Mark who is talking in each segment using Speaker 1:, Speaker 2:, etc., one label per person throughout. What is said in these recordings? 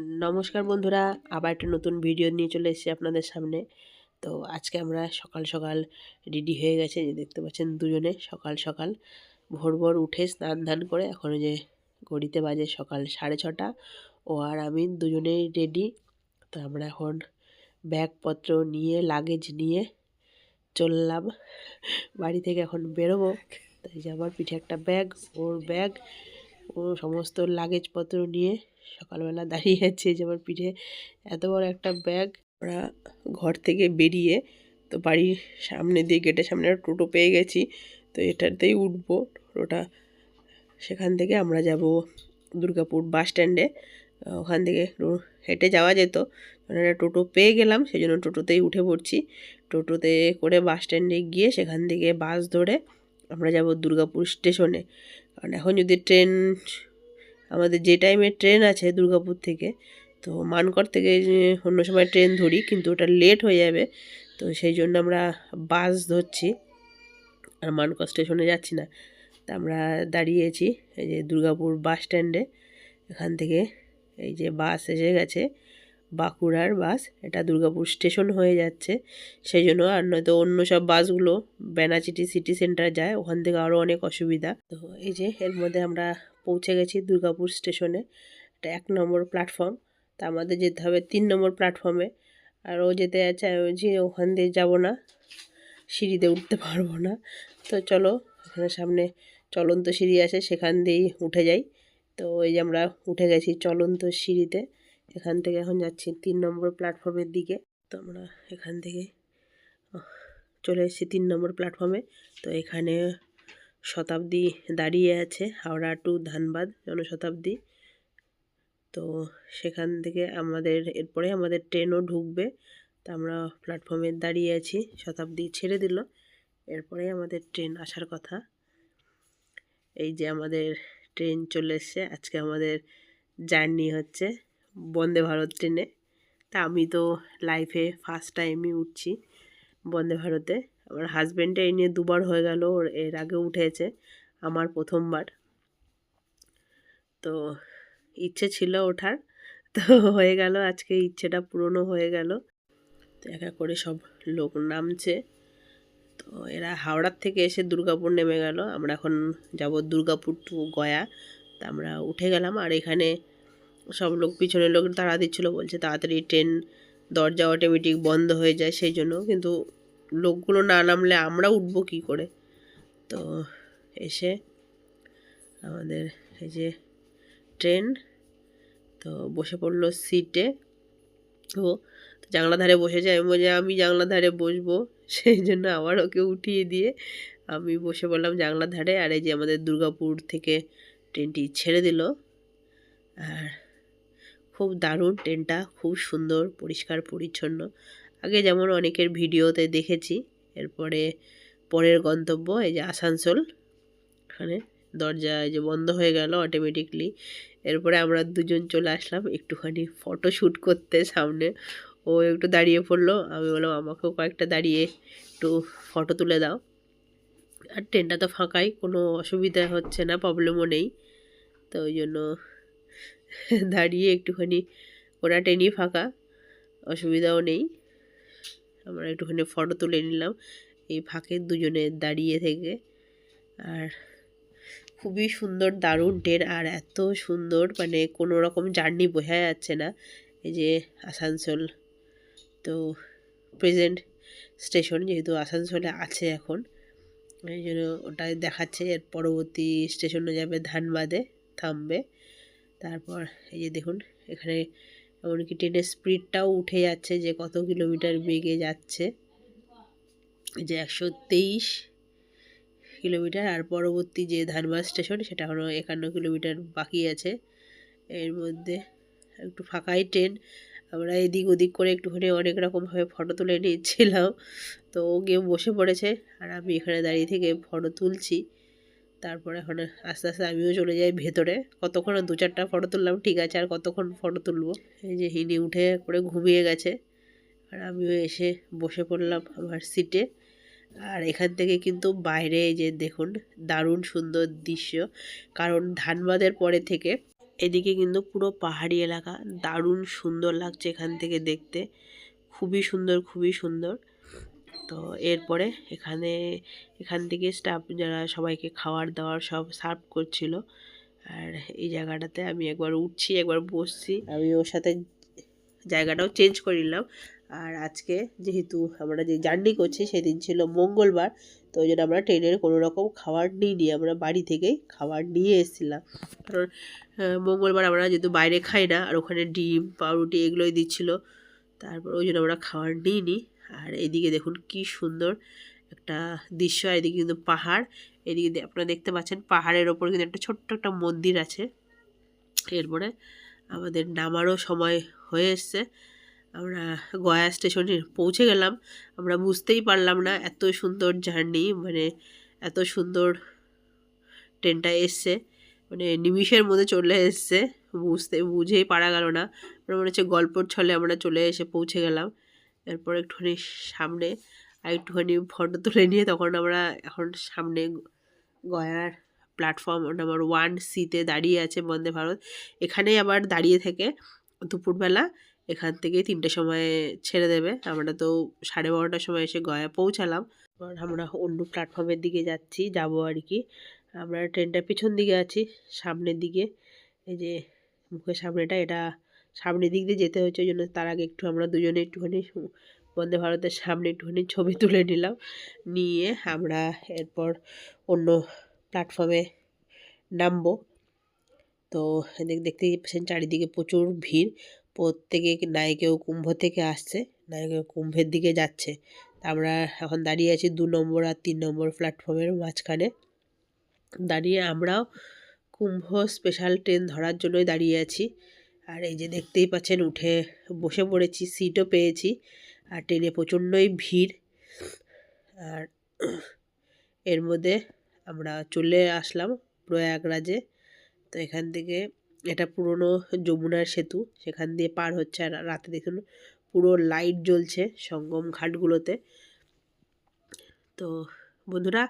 Speaker 1: নমস্কার বন্ধুরা, আবার একটা নতুন ভিডিও নিয়ে চলে এসেছি আপনাদের সামনে। তো আজকে আমরা সকাল সকাল রেডি হয়ে গেছে যে দেখতে পাচ্ছেন দুজনে সকাল সকাল। ভোর ভোর উঠে স্নান ধান করে এখন যে ঘড়িতে বাজে সকাল সাড়ে ছটা, ও আর আমি দুজনেই রেডি তো আমরা এখন ব্যাগপত্র নিয়ে লাগেজ নিয়ে চললাম। বাড়ি থেকে এখন বেরোবো। তাই যে আমার পিঠে একটা ব্যাগ ওর ব্যাগ ও সমস্ত লাগেজপত্র নিয়ে সকালবেলা দাঁড়িয়ে আছে যে আমার পিঠে। এত বড় একটা ব্যাগ। আমরা ঘর থেকে বেরিয়ে তো বাড়ির সামনে দিয়ে গেটের সামনে একটা টোটো পেয়ে গেছি। তো এটাতেই উঠবো। টোটোটা সেখান থেকে আমরা যাব দুর্গাপুর বাস স্ট্যান্ডে। ওখান থেকে হেঁটে যাওয়া যেত। মানে একটা টোটো পেয়ে গেলাম সেই জন্য টোটোতেই উঠে পড়ছি। টোটোতে করে বাস স্ট্যান্ডে গিয়ে সেখান থেকে বাস ধরে আমরা যাব দুর্গাপুর স্টেশনে। কারণ এখন যদি ট্রেন, আমাদের যে টাইমে ট্রেন আছে দুর্গাপুর থেকে, তো মানকর থেকে অন্য সময় ট্রেন ধরি, কিন্তু ওটা লেট হয়ে যাবে, তো সেই জন্য আমরা বাস ধরছি। আর মানকর স্টেশনে যাচ্ছি না। তা আমরা দাঁড়িয়েছি, এই যে দুর্গাপুর বাস স্ট্যান্ডে এখান থেকে এই যে বাস এসে গেছে। বাঁকুড়ার বাস, এটা দুর্গাপুর স্টেশন হয়ে যাচ্ছে। সেই জন্য আর নয়তো অন্য সব বাসগুলো, বেনাচিটি সিটি সেন্টার যায়, ওখান থেকে আরও অনেক অসুবিধা। তো এই যে, এর মধ্যে আমরা পৌঁছে গেছি দুর্গাপুর স্টেশনে। এটা এক নম্বর প্ল্যাটফর্ম তা আমাদের যেতে হবে তিন নম্বর প্ল্যাটফর্মে আর ও যেতে বলছি ওখান দিয়ে যাব না, সিঁড়িতে উঠতে পারব না। তো চলো, এখানে সামনে চলন্ত সিঁড়ি আছে, সেখান দিয়েই উঠে যাই। তো এই যে আমরা উঠে গেছি চলন্ত সিঁড়িতে। এখান থেকে এখন যাচ্ছি তিন নম্বর প্ল্যাটফর্মের দিকে। তো আমরা এখান থেকে চলে এসেছি তিন নম্বর প্ল্যাটফর্মে তো এখানে শতাব্দী দাঁড়িয়ে আছে, হাওড়া টু ধানবাদ জনশতাব্দী। তো সেখান থেকে আমাদের, এরপরে আমাদের ট্রেনও ঢুকবে। তা আমরা প্ল্যাটফর্মে দাঁড়িয়ে আছি, শতাব্দী ছেড়ে দিল। এরপরে আমাদের ট্রেন আসার কথা। এই যে আমাদের ট্রেন চলে এসছে, আজকে আমাদের জার্নি হচ্ছে। বন্দে ভারত ট্রেনে। তা আমি তো লাইফে ফার্স্ট টাইমই উঠছি বন্দে ভারতে। আমার হাজব্যান্ডে এই নিয়ে দুবার হয়ে গেল, ওর এর আগে উঠেছে, আমার প্রথমবার। তো ইচ্ছে ছিল ওঠার, তো হয়ে গেল, আজকে ইচ্ছেটা পূরণও হয়ে গেল। তো এক করে সব লোক নামছে। তো এরা হাওড়ার থেকে এসে দুর্গাপুর নেমে গেল। আমরা এখন যাব দুর্গাপুর টু গয়া। তা আমরা উঠে গেলাম, আর এখানে সব লোক পিছনের লোক তাড়া দিচ্ছিল, বলছে তাড়াতাড়ি ট্রেন দরজা অটোমেটিক বন্ধ হয়ে যায় সেই জন্য। কিন্তু লোকগুলো না নামলে আমরা উঠবো কী করে? তো এসে আমাদের এই যে ট্রেন তো বসে পড়ল সিটে তো জানলা ধারে বসেছে আমি বলছি আমি জানলা ধারে বসবো। সেই জন্য আবার ওকে উঠিয়ে দিয়ে আমি বসে পড়লাম জানলার ধারে। আর এই যে আমাদের দুর্গাপুর থেকে ট্রেনটি ছেড়ে দিল। আর খুব দারুণ, ট্রেনটা খুব সুন্দর, পরিষ্কার, পরিচ্ছন্ন। আগে যেমন অনেকের ভিডিওতে দেখেছি, এরপরে পরের গন্তব্য এই যে আসানসোল। এখানে দরজা যে বন্ধ হয়ে গেল অটোমেটিকলি এরপরে আমরা দুজন চলে আসলাম একটুখানি ফটো শ্যুট করতে সামনে। ও একটু দাঁড়িয়ে পড়ল, আমি বললাম, আমাকেও কয়েকটা দাঁড়িয়ে একটু ফটো তুলে দাও। আর ট্রেনটা তো ফাঁকাই, কোনো অসুবিধা হচ্ছে না প্রবলেমও নেই। তো ওই জন্য দাঁড়িয়ে একটুখানি, ওরা ট্রেনই ফাঁকা, অসুবিধাও নেই। আমরা একটুখানি ফটো তুলে নিলাম, এই ফাঁকে দুজনে দাঁড়িয়ে থেকে। আর খুবই সুন্দর, দারুণ ট্রেন, আর এত সুন্দর মানে কোনো রকম জার্নি বোঝা যাচ্ছে না, এই যে আসানসোল। তো প্রেজেন্ট স্টেশন যেহেতু আসানসোলে আছে এখন, এই জন্য ওটাই দেখাচ্ছে, এর পরবর্তী স্টেশনে যাবে ধানবাদে, থামবে। তারপর এই যে দেখুন, এখানে এমনকি ট্রেনের স্পিডটাও উঠে যাচ্ছে যে কত কিলোমিটার বেগে যাচ্ছে। যে একশো তেইশ কিলোমিটার আর পরবর্তী যে ধানবাদ স্টেশন, সেটা হলো একান্ন কিলোমিটার বাকি আছে। এর মধ্যে একটু ফাঁকাই ট্রেন। আমরা এদিক ওদিক করে একটুখানি অনেক রকমভাবে ফটো তুলে নিয়েছিলাম। তো ও গিয়ে বসে পড়েছে আর আমি এখানে দাঁড়িয়ে থেকে ফটো তুলছি। তারপর এখন আস্তে আস্তে আমিও চলে যাই ভেতরে। কতক্ষণ দু চারটা ফটো তুললাম, ঠিক আছে, আর কতক্ষণ ফটো তুলবো? এই যে হিনি উঠে করে ঘুমিয়ে গেছে। আর আমিও এসে বসে পড়লাম আমার সিটে আর এখান থেকে কিন্তু বাইরে যে দেখুন, দারুণ সুন্দর দৃশ্য। কারণ ধানবাদের পরে থেকে এদিকে কিন্তু পুরো পাহাড়ি এলাকা, দারুণ সুন্দর লাগছে এখান থেকে দেখতে। খুবই সুন্দর খুবই সুন্দর। তো এরপরে এখানে, এখান থেকে স্টাফ যারা সবাইকে খাবার দাওয়ার সব সার্ভ করছিল। আর এই জায়গাটাতে আমি একবার উঠছি, একবার বসছি। আমি ওর সাথে জায়গাটাও চেঞ্জ করে নিলাম। আর আজকে যেহেতু আমরা যে জার্নি করছি, সেদিন ছিল মঙ্গলবার, তো ওই জন্য আমরা ট্রেনের কোনো রকম খাবার নিইনি। আমরা বাড়ি থেকেই খাবার নিয়ে এসেছিলাম। কারণ মঙ্গলবার আমরা যেহেতু বাইরে খাই না, আর ওখানে ডিম, পাউরুটি এগুলোই দিচ্ছিল, তারপর ওই জন্য আমরা খাবার নিইনি। আর এদিকে দেখুন কি সুন্দর একটা দৃশ্য এদিকে কিন্তু পাহাড়। এদিকে আপনারা দেখতে পাচ্ছেন পাহাড়ের ওপর কিন্তু একটা ছোট্ট একটা মন্দির আছে। এরপরে আমাদের নামারও সময় হয়ে এসছে। আমরা গয়া স্টেশনে পৌঁছে গেলাম। আমরা বুঝতেই পারলাম না এত সুন্দর জার্নি মানে এত সুন্দর ট্রেনটা এসছে। মানে নিমিষের মধ্যে চলে এসছে। বুঝতে বুঝেই পারা গেল না। মনে হচ্ছে গল্পর ছলে আমরা চলে এসে পৌঁছে গেলাম। এরপর একটুখানি সামনে আর একটুখানি ফটো তুলে নিয়ে তখন আমরা এখন সামনে গয়ার প্ল্যাটফর্ম নাম্বার ওয়ান সিতে দাঁড়িয়ে আছে বন্দে ভারত। এখানেই আবার দাঁড়িয়ে থেকে দুপুরবেলা এখান থেকে তিনটে সময় ছেড়ে দেবে। আমরা তো সাড়ে বারোটার সময় এসে গয়া পৌঁছালাম। এবার আমরা অন্য প্ল্যাটফর্মের দিকে যাচ্ছি, যাব আর কি। আমরা ট্রেনটার পিছন দিকে আছি, সামনের দিকে। এই যে মুখের সামনেটা, এটা সামনের দিক দিয়ে যেতে হচ্ছে ওই জন্য তার আগে একটু আমরা দুজনে একটুখানি বন্দে ভারতের সামনে একটুখানি ছবি তুলে নিলাম। নিয়ে আমরা এরপর অন্য প্ল্যাটফর্মে নামবো। তো এদিকে দেখতেই পাচ্ছেন চারিদিকে প্রচুর ভিড়। প্রত্যেকে নাই কেউ কুম্ভ থেকে আসছে নাই কুম্ভের দিকে যাচ্ছে। আমরা এখন দাঁড়িয়ে আছি দু নম্বর আর তিন নম্বর প্ল্যাটফর্মের মাঝখানে। দাঁড়িয়ে আমরাও কুম্ভ স্পেশাল ট্রেন ধরার জন্যই দাঁড়িয়ে আছি। আর এই যে দেখতেই পাচ্ছেন, উঠে বসে পড়েছি সিটও পেয়েছি আর ট্রেনে প্রচণ্ডই ভিড়। আর এর মধ্যে আমরা চলে আসলাম প্রয়াগরাজে। তো এখান থেকে এটা পুরনো যমুনার সেতু, সেখান দিয়ে পার হচ্ছে আর রাতে দেখুন পুরো লাইট জ্বলছে সঙ্গম ঘাটগুলোতে। তো বন্ধুরা,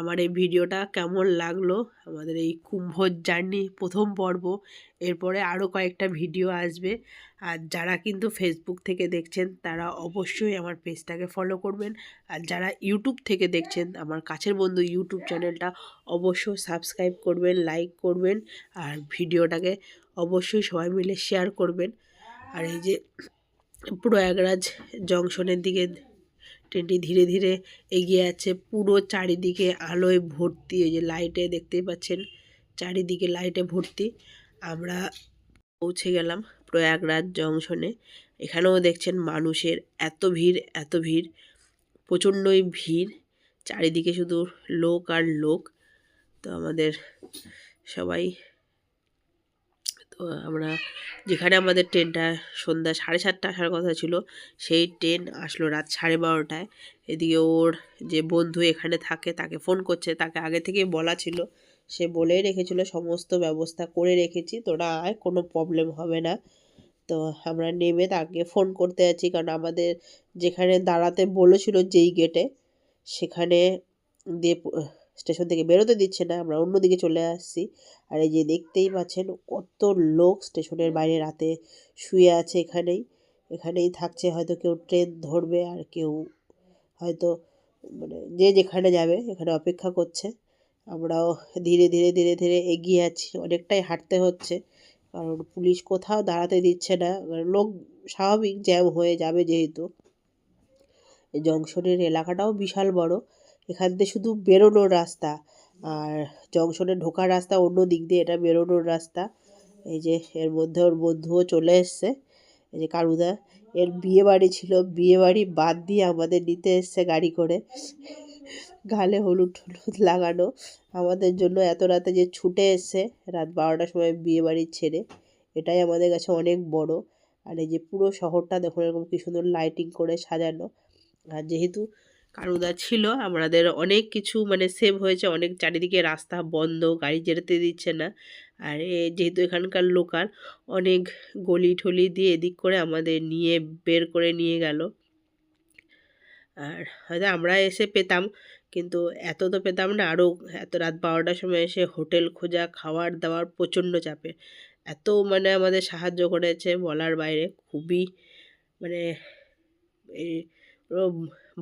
Speaker 1: আমার এই ভিডিওটা কেমন লাগল? আমাদের এই কুম্ভ জার্নি প্রথম পর্ব, এরপরে আরও কয়েকটা ভিডিও আসবে। আর যারা কিন্তু ফেসবুক থেকে দেখছেন, তারা অবশ্যই আমার পেজটাকে ফলো করবেন। আর যারা ইউটিউব থেকে দেখছেন, আমার কাছের বন্ধু ইউটিউব চ্যানেলটা অবশ্যই সাবস্ক্রাইব করবেন লাইক করবেন, আর ভিডিওটাকে অবশ্যই সবাই মিলে শেয়ার করবেন। আর এই যে প্রয়াগরাজ জংশনের দিকে ট্রেনটি ধীরে ধীরে এগিয়ে যাচ্ছে পুরো চারিদিকে আলোয় ভর্তি এই যে লাইটে দেখতেই পাচ্ছেন, চারিদিকে লাইটে ভর্তি। আমরা পৌঁছে গেলাম প্রয়াগরাজ জংশনে। এখানেও দেখছেন মানুষের এত ভিড় এত ভিড়, প্রচণ্ডই ভিড়। চারিদিকে শুধু লোক আর লোক। তো আমাদের সবাই আমরা যেখানে আমাদের ট্রেনটা সন্ধ্যা সাড়ে সাতটা আসার কথা ছিল, সেই ট্রেন আসলো রাত সাড়ে বারোটায়। এদিকে ওর যে বন্ধু এখানে থাকে, তাকে ফোন করছে। তাকে আগে থেকেই বলা ছিল। সে বলেই রেখেছিল, সমস্ত ব্যবস্থা করে রেখেছি, তোরা আয় কোনো প্রবলেম হবে না। তো আমরা নেমে তাকে ফোন করতে যাচ্ছি, কারণ আমাদের যেখানে দাঁড়াতে বলেছিল যেই গেটে সেখানে দিয়ে স্টেশন থেকে বেরোতে দিচ্ছে না, আমরা অন্যদিকে চলে আসছি। আর এই যে দেখতেই পাচ্ছেন কত লোক স্টেশনের বাইরে রাতে শুয়ে আছে এখানেই। এখানেই থাকছে হয়তো কেউ ট্রেন ধরবে আর কেউ হয়তো মানে যে যেখানে যাবে এখানে অপেক্ষা করছে। আমরাও ধীরে ধীরে ধীরে ধীরে এগিয়ে আছি। অনেকটাই হাঁটতে হচ্ছে, কারণ পুলিশ কোথাও দাঁড়াতে দিচ্ছে না। লোক স্বাভাবিক জ্যাম হয়ে যাবে যেহেতু। জংশনের এলাকাটাও বিশাল বড়। এখান দিয়ে শুধু বেরোনোর রাস্তা। আর জংশনে ঢোকার রাস্তা অন্য দিক দিয়ে এটা বেরোনোর রাস্তা। এই যে এর মধ্যে ওর বন্ধুও চলে এসছে। এই যে কারুদা, এর বিয়ে বাড়ি ছিল। বিয়ে বাড়ি বাদ দিয়ে আমাদের নিতে এসছে গাড়ি করে। গালে হলুদ হলুদ লাগানো। আমাদের জন্য এত রাতে যে ছুটে এসছে, রাত বারোটার সময় বিয়ে বাড়ি ছেড়ে। এটাই আমাদের কাছে অনেক বড়। আর এই যে পুরো শহরটা দেখুন, এরকম কি সুন্দর লাইটিং করে সাজানো। আর যেহেতু কারুদা ছিল, আমাদের অনেক কিছু মানে সেভ হয়েছে, অনেক চারিদিকে রাস্তা বন্ধ, গাড়ি যেতে দিচ্ছে না। আর, যেহেতু এখানকার লোকাল, অনেক গলি ঠলি দিয়ে এদিক করে আমাদের নিয়ে বের করে নিয়ে গেল। আর হয়তো আমরা এসে পেতাম, কিন্তু এত তো পেতাম না আরও এত রাত বারোটার সময় এসে হোটেল খোঁজা, খাওয়ার দাওয়ার প্রচণ্ড চাপের। এত মানে আমাদের সাহায্য করেছে বলার বাইরে, খুবই মানে এই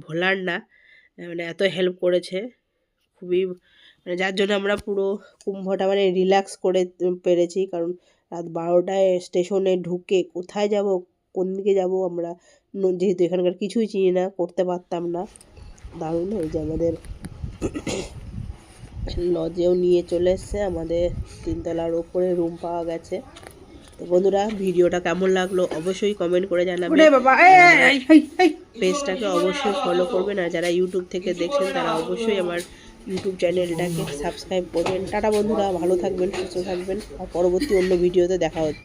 Speaker 1: ভোলার না মানে এত হেল্প করেছে। খুবই মানে যার জন্য আমরা পুরো কুম্ভটা মানে রিল্যাক্স করে পেরেছি। কারণ রাত বারোটায় স্টেশনে ঢুকে কোথায় যাব, কোন দিকে যাব আমরা যেহেতু এখানকার কিছুই চিনি না, করতে পারতাম না। দারুণ এই যে আমাদের। লজেও নিয়ে চলে এসছে আমাদের তিনতলার ওপরে রুম পাওয়া গেছে। তো বন্ধুরা ভিডিওটা কেমন লাগল অবশ্যই কমেন্ট করে জানাবেন। পেজটাকে অবশ্যই ফলো করবেন আর যারা ইউটিউব থেকে দেখছেন তারা অবশ্যই আমার ইউটিউব চ্যানেলটাকে সাবস্ক্রাইব করবেন। টাটা বন্ধুরা ভালো থাকবেন সুস্থ থাকবেন। আর পরবর্তী অন্য ভিডিওতে দেখা হচ্ছে।